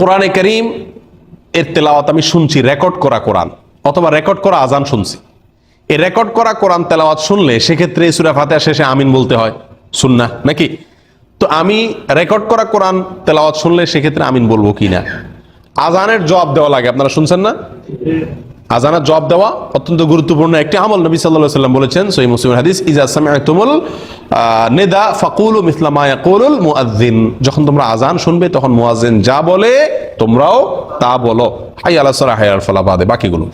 কোরআনে করিম, এর তেলাওয়াত আমি শুনছি, রেকর্ড করা কোরআন, অথবা রেকর্ড করা আজান শুনছি। এই রেকর্ড করা কোরআন তেলাওয়াত শুনলে সেক্ষেত্রে সুরা ফাতেহা শেষে আমিন বলতে হয়। শুননা নাকি? তো আমি রেকর্ড করা কোরআন তেলাওয়াত শুনলে সেক্ষেত্রে আমিন বলব কি না? আজানের জবাব দেওয়া লাগে, আপনারা শুনছেন না? আজানের জবাব দেওয়া অত্যন্ত গুরুত্বপূর্ণ একটি আমল নবী সাল্লাহ সাল্লাম বলেছেন সই মুসলিম হাদিস ইজা সামিআতুমুল আহ, নেদা ফাকুলু মিসলামা ইয়াকুলুল মুআজ্জিন। যখন তোমরা আজান শুনবে তখন মুআজ্জিন যা বলে তোমরাও তা বলো। হাই আলা সারা হাই আল ফালা বাদে বাকিগুলো।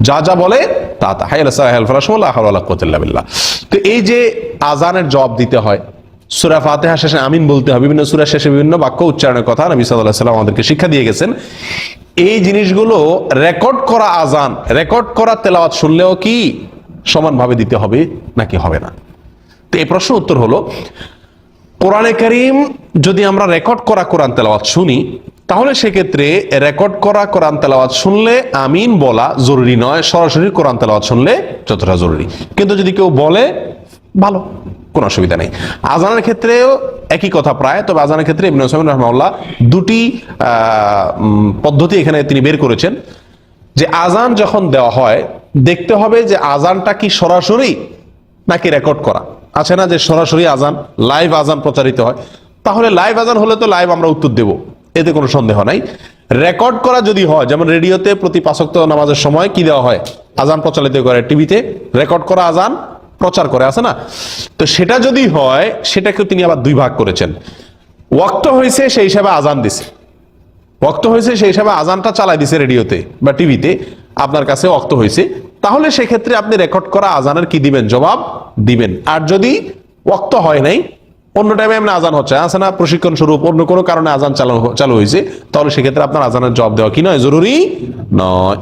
যা যা বলে তা তা। হাই আলা সারা হাই আল ফালা সমলা হাওলা কুওয়াতা তো এই যে আজানের জবাব দিতে হয় সুরা ফাতেহা শেষে আমিন বলতে হবে। বিভিন্ন সুরা শেষে বিভিন্ন বাক্য উচ্চারণের কথা নবী সাল্লাহ সাল্লাম আমাদেরকে শিক্ষা দিয়ে গেছেন। এই জিনিসগুলো রেকর্ড করা আজান রেকর্ড করা তেলাওয়াত শুনলেও কি সমানভাবে দিতে হবে নাকি হবে না? তো এই প্রশ্ন উত্তর হলো, কোরআনে করিম যদি আমরা রেকর্ড করা কোরআন তেলাওয়াত শুনি, তাহলে সেক্ষেত্রে রেকর্ড করা কোরআন তেলাওয়াত শুনলে আমিন বলা জরুরি নয়, সরাসরি কোরআন তেলাওয়াত শুনলে যতটা জরুরি। কিন্তু যদি কেউ বলে, ভালো। কোনো অসুবিধা নেই। আজানের ক্ষেত্রেও একই কথা প্রায়, তবে আজানের ক্ষেত্রে ইবনে ওসাইমিন রহমাউল্লাহ দুটি পদ্ধতি এখানে তিনি বের করেছেন যে আজান যখন দেওয়া হয়, দেখতে হবে যে আজানটা কি সরাসরি নাকি রেকর্ড করা। আছে না যে সরাসরি আজান লাইভ আজান প্রচারিত হয়? তাহলে লাইভ আজান হলে তো লাইভ আমরা উত্তর দেব। এতে কোনো সন্দেহ নাই। রেকর্ড করা যদি হয়, যেমন রেডিওতে প্রতি পাঁচক্ত নামাজের সময় কি দেওয়া হয়? আজান প্রচারিত করে টিভিতে। রেকর্ড করা আজান প্রচার করে, আছে না? তো সেটা যদি হয় সেটাকে তিনি আবার দুই ভাগ করেছেন। ওয়াক্ত হয়েছে, সেই হিসাবে আজান দিছে। ওক্ত হয়েছে, সেই হিসাবে আজানটা চালাই দিছে রেডিওতে বা টিভিতে। আপনার কাছে অক্ত হয়েছে। তাহলে সেক্ষেত্রে আপনি রেকর্ড করা আজানের কি দিবেন? জবাব দিবেন। আর যদি ওক্ত হয় নাই, অন্য টাইমে এমনি আজান হচ্ছে, আছে না? প্রশিক্ষণ স্বরূপ, অন্য কোনো কারণে আজান চালু চালু হয়েছে, তাহলে সেক্ষেত্রে আপনার আজানের জবাব দেওয়া কি নয়? জরুরি নয়।